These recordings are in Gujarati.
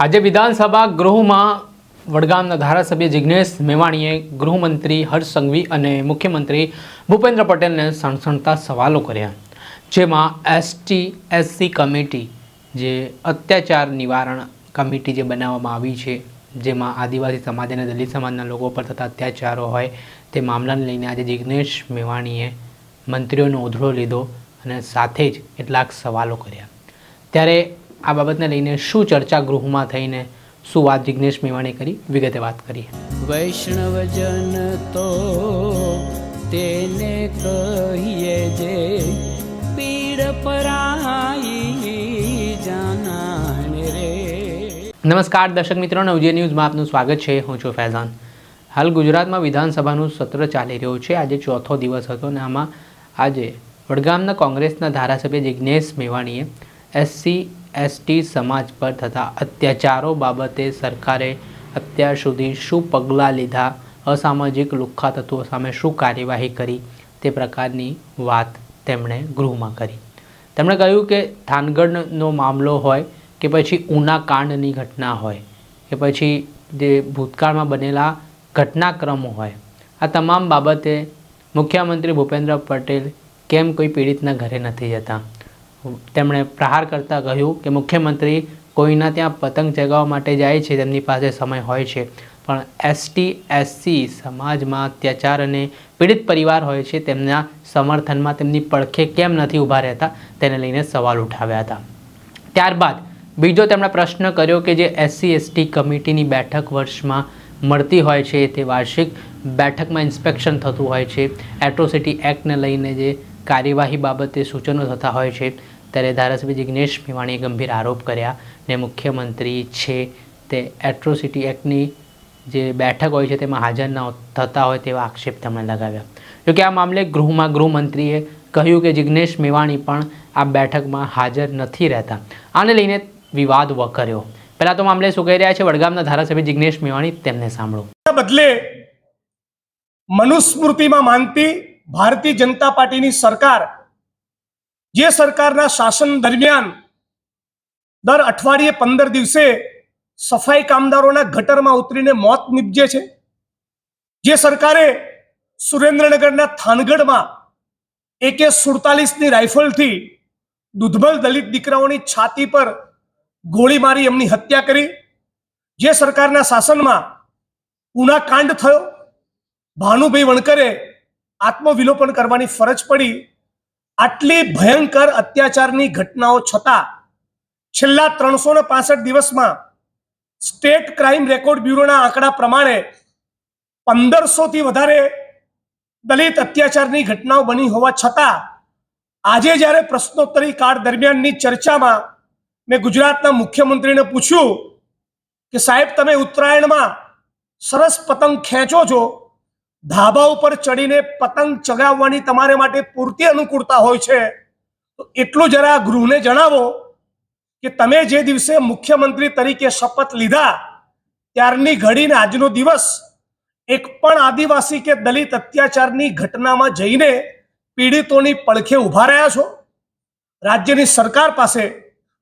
આજે વિધાનસભા ગૃહમાં વડગામના ધારાસભ્ય જિજ્ઞેશ મેવાણીએ ગૃહમંત્રી હર્ષ સંઘવી અને મુખ્યમંત્રી ભૂપેન્દ્ર પટેલને સણસણતા સવાલો કર્યા, જેમાં એસટી, એસસી કમિટી જે અત્યાચાર નિવારણ કમિટી જે બનાવવામાં આવી છે, જેમાં આદિવાસી સમાજ અને દલિત સમાજના લોકો પર થતા અત્યાચારો હોય તે મામલાને લઈને આજે જિજ્ઞેશ મેવાણીએ મંત્રીઓનો ઉધડો લીધો અને સાથે જ કેટલાક સવાલો કર્યા. ત્યારે આ બાબતને લઈને શું ચર્ચા ગૃહમાં થઈને શું વાત જિજ્ઞેશ મેવાણી કરી વિગતે વાત કરી વૈષ્ણવજન તો તેને કહીએ જે પીડ પરાઈ જાનાને રે. નમસ્કાર દર્શક મિત્રો નવજે ન્યૂઝમાં આપનું સ્વાગત છે. હું છું ફૈઝાન. હાલ ગુજરાતમાં વિધાનસભાનું સત્ર ચાલી રહ્યું છે. આજે ચોથો દિવસ હતો અને આમાં આજે વડગામના કોંગ્રેસના ધારાસભ્ય જિજ્ઞેશ મેવાણીએ એસસી એસટી સમાજ પર થતા અત્યાચારો બાબતે સરકારે અત્યાર સુધી શું પગલાં લીધા? અસામાજિક લુખ્ખા તત્વો સામે શું કાર્યવાહી કરી? તે પ્રકારની વાત તેમણે ગૃહમાં કરી. તેમણે કહ્યું કે થાનગઢનો મામલો હોય કે પછી ઉના કાંડની ઘટના હોય, કે પછી જે ભૂતકાળમાં બનેલા ઘટનાક્રમો હોય, આ તમામ બાબતે મુખ્યમંત્રી ભૂપેન્દ્ર પટેલ કેમ કોઈ પીડિતના ઘરે નથી જતા? તેમણે પ્રહાર કરતાં કહ્યું કે મુખ્યમંત્રી કોઈના ત્યાં પતંગ ચગાવવા માટે જાય છે, તેમની પાસે સમય હોય છે. પણ એસટી એસસી સમાજમાં અત્યાચાર અને પીડિત પરિવાર હોય છે, તેમના સમર્થનમાં તેમની પડખે કેમ નથી ઊભા રહેતા, તેને લઈને સવાલ ઉઠાવ્યા હતા. ત્યારબાદ બીજો તેમણે પ્રશ્ન કર્યો કે જે એસસી એસટી કમિટીની બેઠક વર્ષમાં મળતી હોય છે, તે વાર્ષિક બેઠકમાં ઇન્સ્પેક્શન થતું હોય છે. એટ્રોસિટી એક્ટને લઈને જે કાર્યવાહી બાબતે સૂચનો થતા હોય છે ત્યારે ધારાસભ્ય જિજ્ઞેશ મેવાણીએ ગંભીર આરોપ કર્યા ને મુખ્યમંત્રી છે તે એટ્રોસિટી એક્ટની જે બેઠક હોય છે તેમાં હાજર ન થતા હોય તેવા આક્ષેપ તેમણે લગાવ્યા. જોકે આ મામલે ગૃહમાં ગૃહમંત્રીએ કહ્યું કે જિજ્ઞેશ મેવાણી પણ આ બેઠકમાં હાજર નથી રહેતા. આને લઈને વિવાદ વકર્યો. પહેલાં તો મામલે શું કહી રહ્યા છે વડગામના ધારાસભ્ય જિજ્ઞેશ મેવાણી તેમને સાંભળો. બદલે મનુસ્મૃતિમાં માનતી ભારતીય જનતા પાર્ટીની સરકાર જે સરકારના શાસન દરમિયાન દર અઠવાડિયે પંદર દિવસે સફાઈ કામદારોના ગટરમાં ઉતરીને મોત નીપજે છે. જે સરકારે સુરેન્દ્રનગરના થાનગઢમાં એકે સુડતાલીસની રાઇફલથી દુધબલ દલિત દીકરાઓની છાતી પર ગોળી મારી એમની હત્યા કરી. જે સરકારના શાસનમાં ઉના કાંડ થયો. ભાનુભાઈ વણકરે આત્મવિલોપન કરવાની ફરજ પડી. આટલી ભયંકર અત્યાચારની ઘટનાઓ છતાં છેલ્લા ત્રણસો ને પાસઠ દિવસમાં સ્ટેટ ક્રાઇમ રેકોર્ડ બ્યુરોના આંકડા પ્રમાણે પંદરસોથી વધારે દલિત અત્યાચારની ઘટનાઓ બની હોવા છતાં આજે જ્યારે પ્રશ્નોત્તરી કાળ દરમિયાનની ચર્ચામાં મેં ગુજરાતના મુખ્યમંત્રીને પૂછ્યું કે સાહેબ, તમે ઉત્તરાયણમાં સરસ પતંગ ખેંચો છો ધાબા ઉપર ચડીને પતંગ ચગાવવાની તમારે માટે પૂરતી અનુકૂળતા હોય છે. તો એટલું જરા ગૃહને જણાવો કે તમે જે દિવસે મુખ્યમંત્રી તરીકે શપથ લીધા, ત્યારની ઘડીને આજનો દિવસ એક પણ આદિવાસી કે દલિત અત્યાચારની ઘટનામાં જઈને પીડિતોની પડખે ઊભા રહ્યા છો? રાજ્યની સરકાર પાસે,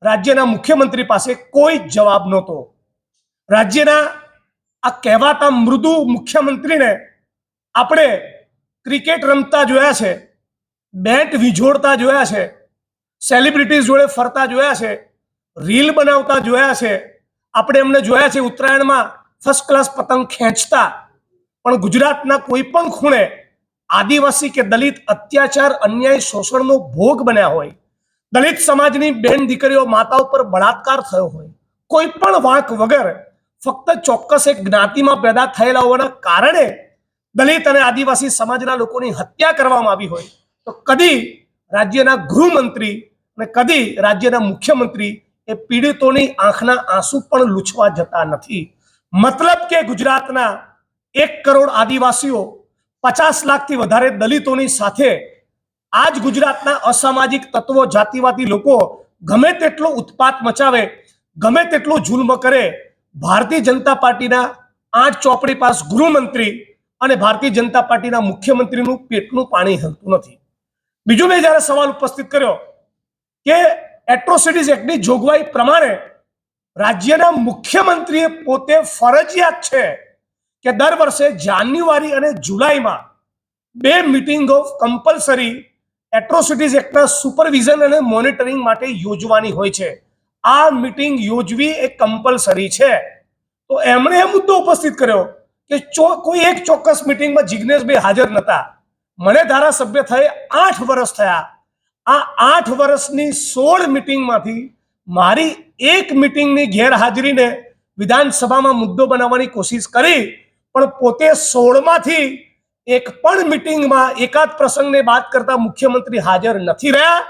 રાજ્યના મુખ્યમંત્રી પાસે કોઈ જવાબ નહોતો. રાજ્યના આ કહેવાતા મૃદુ મુખ્યમંત્રીને આપણે ક્રિકેટ રમતા જોયા છે, બેટ વિજોડતા જોયા છે સેલિબ્રિટીઝ જોડે ફરતા જોયા છે રીલ બનાવતા જોયા છે, આપણે એમને જોયા છે ઉત્તરાયણમાં ફર્સ્ટ ક્લાસ પતંગ ખેંચતા, પણ ગુજરાતના કોઈ પણ ખૂણે આદિવાસી કે દલિત અત્યાચાર, અન્યાય, શોષણનો ભોગ બન્યા હોય, દલિત સમાજની બેન દીકરીઓ માતા ઉપર બળાત્કાર થયો હોય, કોઈ પણ વાંક વગર ફક્ત ચોક્કસ એક જ્ઞાતિમાં પેદા થયેલા હોવાના કારણે દલિત અને આદિવાસી સમાજના લોકોની હત્યા કરવામાં આવી હોય તો કદી રાજ્યના ગૃહમંત્રી અને કદી રાજ્યના મુખ્યમંત્રી એ પીડિતોની આંખના આંસુ પણ લૂછવા જતા નથી. મતલબ કે ગુજરાતના એક કરોડ આદિવાસીઓ પચાસ લાખથી વધારે દલિતોની સાથે આજ ગુજરાતના અસામાજિક તત્વો, જાતિવાદી લોકો ગમે તેટલો ઉત્પાત મચાવે, ગમે તેટલો જુલ્મ કરે, ભારતીય જનતા પાર્ટીના આઠ ચોપડી પાસ ગૃહમંત્રી અને ભારતીય જનતા પાર્ટીના મુખ્યમંત્રીનું પેટનું પાણી હલતું નથી. બીજું મેં જ્યારે સવાલ ઉપસ્થિત કર્યો કે એટ્રોસિટીઝ એક્ટની જોગવાઈ પ્રમાણે રાજ્યના મુખ્યમંત્રીએ પોતે ફરજિયાત છે કે દર વર્ષે જાન્યુઆરી અને જુલાઈમાં બે મિટિંગો કમ્પલસરી એટ્રોસિટીઝ એક્ટના સુપરવિઝન અને મોનિટરિંગ માટે યોજવાની હોય છે. આ મિટિંગ યોજવી એ કમ્પલસરી છે. તો એમણે એ મુદ્દો ઉપસ્થિત કર્યો કે કોઈ એક ચોક્કસ મિટિંગમાં જિજ્ઞેશભાઈ હાજર નતા. મને ધારાસભ્ય થઈ આઠ વર્ષ થયા. આ આઠ વર્ષની સોળ મિટિંગમાંથી મારી એક મિટિંગની ગેરહાજરીને વિધાનસભામાં મુદ્દો બનાવવાની કોશિશ કરી, પણ પોતે સોળમાંથી એક પણ મિટિંગમાં એકાદ પ્રસંગને બાદ કરતા મુખ્યમંત્રી હાજર નથી રહ્યા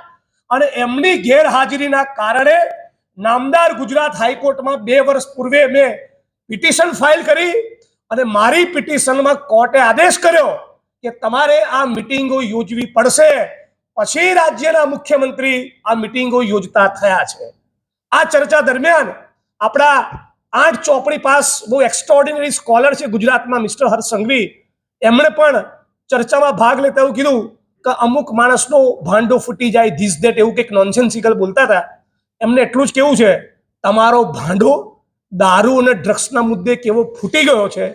અને એમની ગેરહાજરીના કારણે નામદાર ગુજરાત હાઈકોર્ટમાં બે વર્ષ પૂર્વે મેં પિટિશન ફાઇલ કરી અને મારી પિટિશનમાં કોર્ટે આદેશ કર્યો કે તમારે આ મિટિંગો યોજવી પડશે. પછી રાજ્યના મુખ્યમંત્રી આ મિટિંગો યોજતા થયા છે. આ ચર્ચા દરમિયાન આપણા આઠ ચોપડી પાસ બહુ એક્સ્ટ્રોર્ડિનરી સ્કોલર છે ગુજરાતમાં મિસ્ટર હર્ષ સંઘવી. એમણે પણ ચર્ચામાં ભાગ લેતા એવું કીધું કે અમુક માણસનો ભાંડો ફૂટી જાય ધીસ દેટ એવું કંઈક નોનસેન્સિકલ બોલતા હતા. એમને એટલું જ કેવું છે, તમારો ભાંડો દારૂ અને ડ્રગ્સના મુદ્દે કેવો ફૂટી ગયો છે?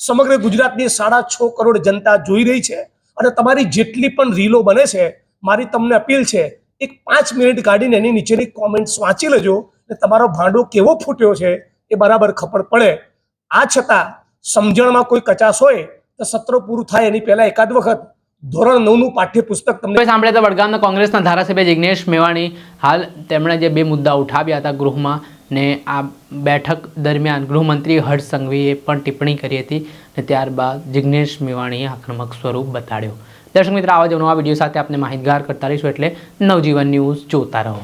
સમગ્ર ગુજરાતની સાડા છ કરોડ જનતા જોઈ રહી છે અને તમારી જેટલી પણ રીલો બને છે, મારી તમને અપીલ છે, એક પાંચ મિનિટ કાઢીને એની નીચેની કોમેન્ટ્સ વાંચી લેજો અને તમારો ભાંડો કેવો ફૂટ્યો છે એ બરાબર ખબર પડે. આ છતાં સમજણમાં કોઈ કચાશ હોય તો સત્ર પૂરું થાય એની પહેલા એકાદ વખત. ધોરણ નવનું પાઠ્યપુસ્તક તમને સાંભળ્યા હતા વડગામના કોંગ્રેસના ધારાસભ્ય જિગ્નેશ મેવાણી? હાલ તેમણે જે બે મુદ્દા ઉઠાવ્યા હતા ગૃહમાં ને આ બેઠક દરમિયાન ગૃહમંત્રી હર્ષ સંઘવીએ પણ ટિપ્પણી કરી હતી અને ત્યારબાદ જિગ્નેશ મેવાણીએ આક્રમક સ્વરૂપ બતાડ્યો. દર્શક મિત્ર, આવા જ નવા વીડિયો સાથે આપણે માહિતગાર કરતા રહીશું એટલે નવજીવન ન્યૂઝ જોતા રહો.